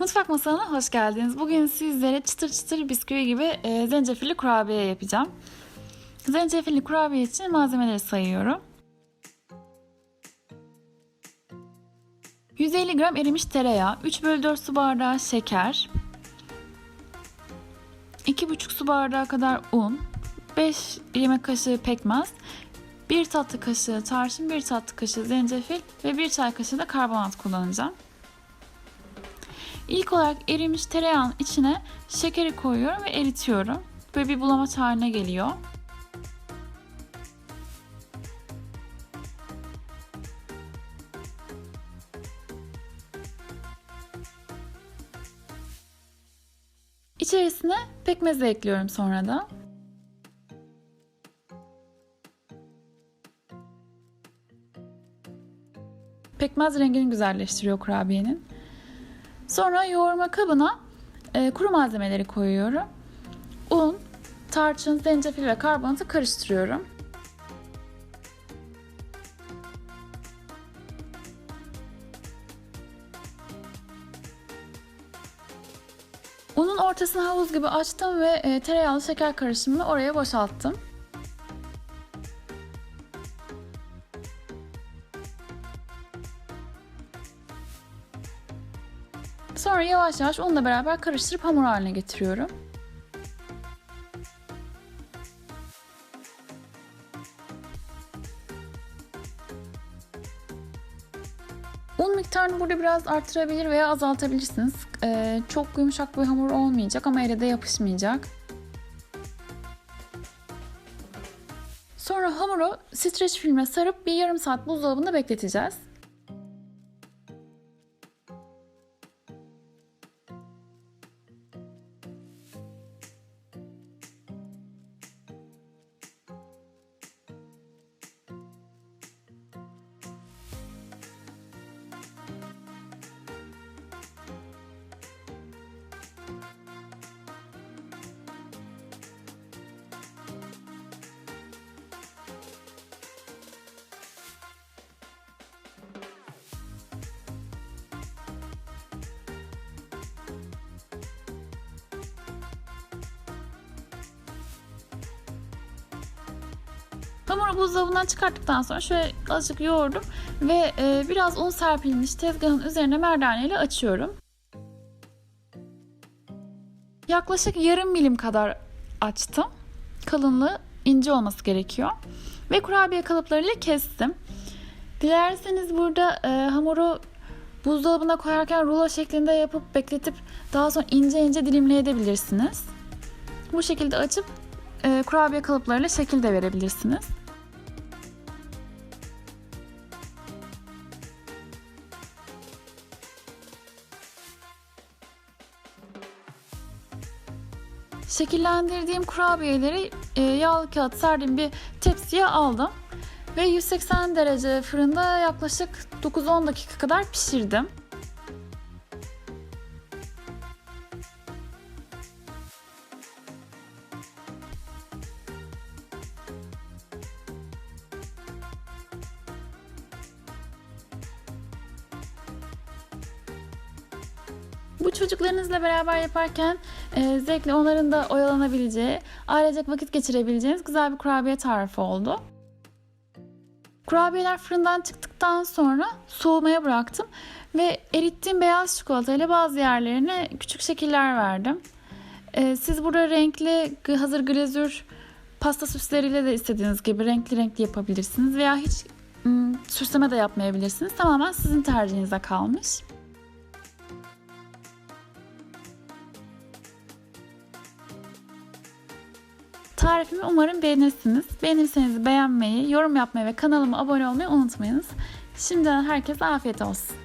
Mutfak masalına hoş geldiniz. Bugün sizlere çıtır çıtır bisküvi gibi e, zencefilli kurabiye yapacağım. Zencefilli kurabiye için malzemeleri sayıyorum. 150 gram erimiş tereyağı, 3 bölü 4 su bardağı şeker, 2,5 su bardağı kadar un, 5 yemek kaşığı pekmez, 1 tatlı kaşığı tarçın, 1 tatlı kaşığı zencefil ve 1 çay kaşığı da karbonat kullanacağım. İlk olarak erimiş tereyağın içine şekeri koyuyorum ve eritiyorum. Böyle bir bulamaç haline geliyor. İçerisine pekmezi ekliyorum sonra da. Pekmez rengini güzelleştiriyor kurabiyenin. Sonra yoğurma kabına e, kuru malzemeleri koyuyorum. Un, tarçın, zencefil ve karbonatı karıştırıyorum. Unun ortasını havuz gibi açtım ve e, tereyağlı şeker karışımını oraya boşalttım. Sonra yavaş yavaş unla beraber karıştırıp hamur haline getiriyorum. Un miktarını burada biraz artırabilir veya azaltabilirsiniz. Ee, çok yumuşak bir hamur olmayacak ama ele de yapışmayacak. Sonra hamuru streç filme sarıp bir yarım saat buzdolabında bekleteceğiz. Hamuru buzdolabından çıkarttıktan sonra şöyle azıcık yoğurdum ve e, biraz un serpilmiş tezgahın üzerine merdaneyle açıyorum. Yaklaşık yarım milim kadar açtım. Kalınlığı ince olması gerekiyor. Ve kurabiye kalıplarıyla kestim. Dilerseniz burada e, hamuru buzdolabına koyarken rulo şeklinde yapıp bekletip daha sonra ince ince dilimleyebilirsiniz. Bu şekilde açıp e, kurabiye kalıplarıyla şekil de verebilirsiniz. Şekillendirdiğim kurabiyeleri e, yağlı kağıt serdiğim bir tepsiye aldım. Ve 180 derece fırında yaklaşık 9-10 dakika kadar pişirdim. Bu çocuklarınızla beraber yaparken e, zevkli onların da oyalanabileceği, ailecek vakit geçirebileceğiniz güzel bir kurabiye tarifi oldu. Kurabiyeler fırından çıktıktan sonra soğumaya bıraktım ve erittiğim beyaz çikolata ile bazı yerlerine küçük şekiller verdim. E, siz burada renkli hazır glazür pasta süsleriyle de istediğiniz gibi renkli renkli yapabilirsiniz veya hiç ım, süsleme de yapmayabilirsiniz. Tamamen sizin tercihinize kalmış. Tarifimi umarım beğenirsiniz. Beğenirseniz beğenmeyi, yorum yapmayı ve kanalıma abone olmayı unutmayınız. Şimdiden herkese afiyet olsun.